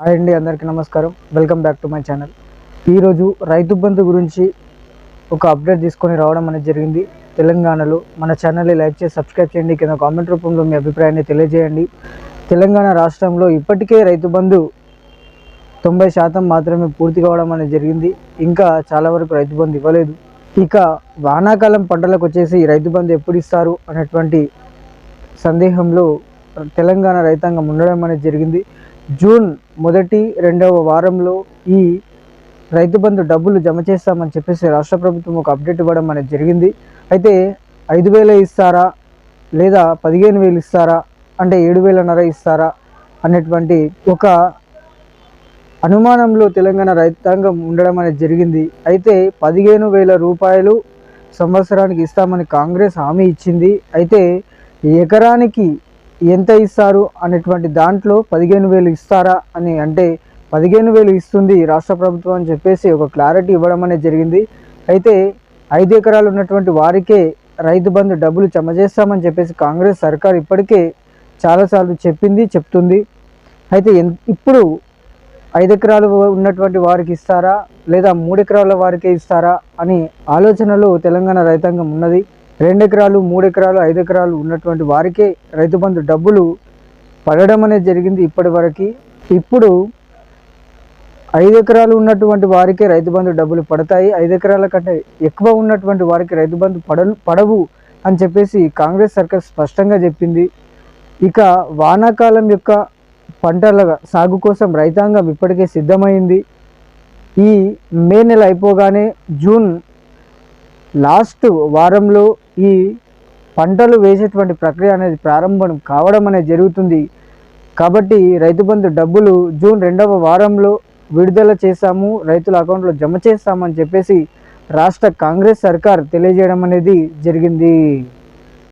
Hi అండి అందరికీ నమస్కారం. Welcome back to my channel. ఈరోజు రైతు బంధు గురించి ఒక అప్డేట్ తీసుకొని రావడం అనేది జరిగింది. తెలంగాణలో మన ఛానల్ని లైక్ చేసి సబ్స్క్రైబ్ చేయండి. కింద కామెంట్ రూపంలో మీ అభిప్రాయాన్ని తెలియజేయండి. తెలంగాణ రాష్ట్రంలో ఇప్పటికే రైతు బంధు తొంభై శాతం మాత్రమే పూర్తి కావడం అనేది జరిగింది. ఇంకా చాలా వరకు రైతు బంధు ఇవ్వలేదు. ఇక వానాకాలం పంటలకు వచ్చేసి రైతు బంధు ఎప్పుడు ఇస్తారు అనేటువంటి సందేహంలో తెలంగాణ రైతాంగం ఉండడం అనేది జరిగింది. జూన్ మొదటి రెండవ వారంలో ఈ రైతు బంధు డబ్బులు జమ చేస్తామని చెప్పేసి రాష్ట్ర ప్రభుత్వం ఒక అప్డేట్ ఇవ్వడం అనేది జరిగింది. అయితే ఐదు వేలు ఇస్తారా లేదా పదిహేను వేలు ఇస్తారా అంటే ఏడు వేలన్నర ఇస్తారా అనేటువంటి ఒక అనుమానంలో తెలంగాణ రైతాంగం ఉండడం అనేది జరిగింది. అయితే పదిహేను వేల రూపాయలు సంవత్సరానికి ఇస్తామని కాంగ్రెస్ హామీ ఇచ్చింది. అయితే ఎకరానికి ఎంత ఇస్తారు అనేటువంటి దాంట్లో పదిహేను వేలు ఇస్తారా అని అంటే పదిహేను వేలు ఇస్తుంది రాష్ట్ర ప్రభుత్వం అని చెప్పేసి ఒక క్లారిటీ ఇవ్వడం అనేది జరిగింది. అయితే ఐదు ఎకరాలు ఉన్నటువంటి వారికే రైతు బంధు డబ్బులు జమ చేస్తామని చెప్పేసి కాంగ్రెస్ సర్కార్ ఇప్పటికే చాలాసార్లు చెప్పింది చెప్తుంది. అయితే ఇప్పుడు ఐదు ఎకరాలు ఉన్నటువంటి వారికి ఇస్తారా లేదా మూడు ఎకరాల వారికే ఇస్తారా అని ఆలోచనలో తెలంగాణ రైతాంగం ఉన్నది. రెండు ఎకరాలు మూడు ఎకరాలు ఐదు ఎకరాలు ఉన్నటువంటి వారికే రైతు బంధు డబ్బులు పడడం అనేది జరిగింది ఇప్పటి వరకు. ఇప్పుడు ఐదు ఎకరాలు ఉన్నటువంటి వారికే రైతు బంధు డబ్బులు పడతాయి. ఐదు ఎకరాల కంటే ఎక్కువ ఉన్నటువంటి వారికి రైతు బంధు పడలు పడవు అని చెప్పేసి కాంగ్రెస్ సర్కార్ స్పష్టంగా చెప్పింది. ఇక వానాకాలం యొక్క పంటల సాగు కోసం రైతాంగం ఇప్పటికే సిద్ధమైంది. ఈ మే నెల అయిపోగానే జూన్ లాస్ట్ వారంలో ఈ పంటలు వేసేటువంటి ప్రక్రియ అనేది ప్రారంభం కావడం అనేది జరుగుతుంది. కాబట్టి రైతు బంధు డబ్బులు జూన్ రెండవ వారంలో విడుదల చేశాము రైతుల అకౌంట్లో జమ చేస్తామని చెప్పేసి రాష్ట్ర కాంగ్రెస్ సర్కార్ తెలియజేయడం అనేది జరిగింది.